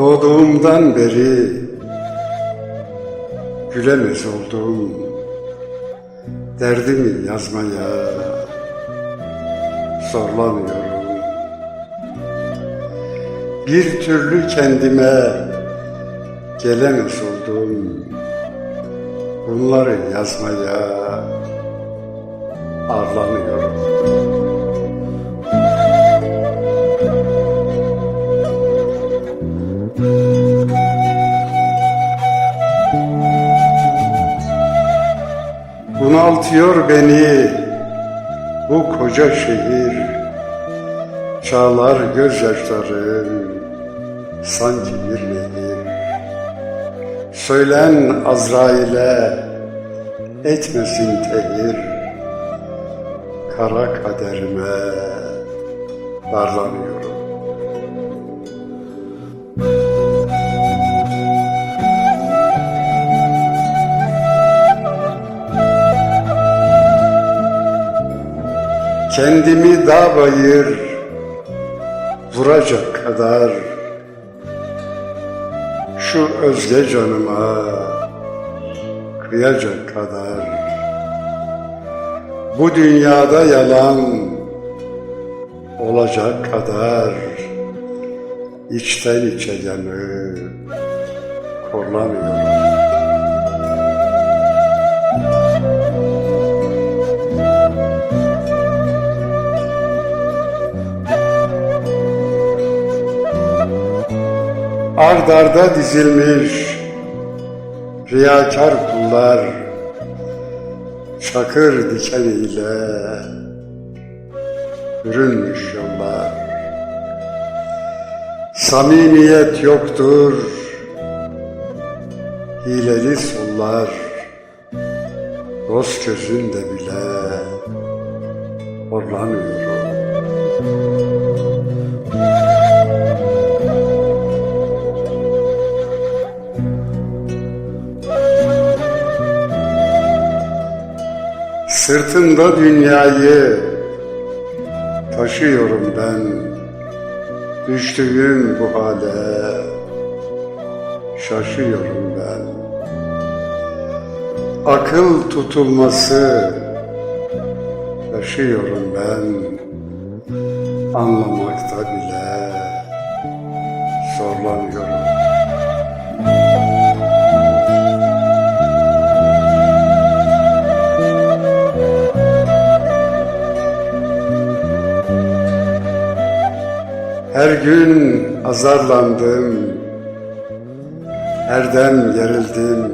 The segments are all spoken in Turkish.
Doğduğumdan beri gülemez oldum. Derdimi yazmaya zorlanıyorum. Bir türlü kendime gelemez oldum. Bunları yazmaya arlanıyorum. Bunaltıyor beni bu koca şehir. Çağlar gözyaşların sanki bir nehir Söylen Azrail'e etmesin tehir. Kara kaderime darlanıyorum Kendimi dağ bayır vuracak kadar Şu özge canıma kıyacak kadar Bu dünyada yalan olacak kadar içten içe yanıp korlanıyorum. Ard arda dizilmiş riyakar kullar Çakır dikeniyle bürünmüş yollar. Samimiyet yoktur hileli sollar Dost gözünde bile horlanıyorum Sırtımda dünyayı taşıyorum ben. Düştüğüm bu hale şaşıyorum ben. Akıl tutulması yaşıyorum ben. Anlamakta bile zorlanıyorum Her gün azarlandım, her dem gerildim.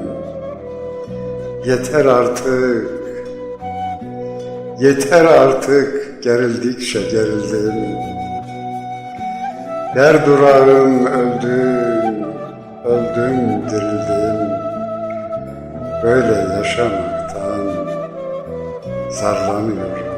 Yeter artık, yeter artık gerildikçe gerildim. Der durağım öldüm, öldüm dirildim. Böyle yaşamaktan zarlanıyorum,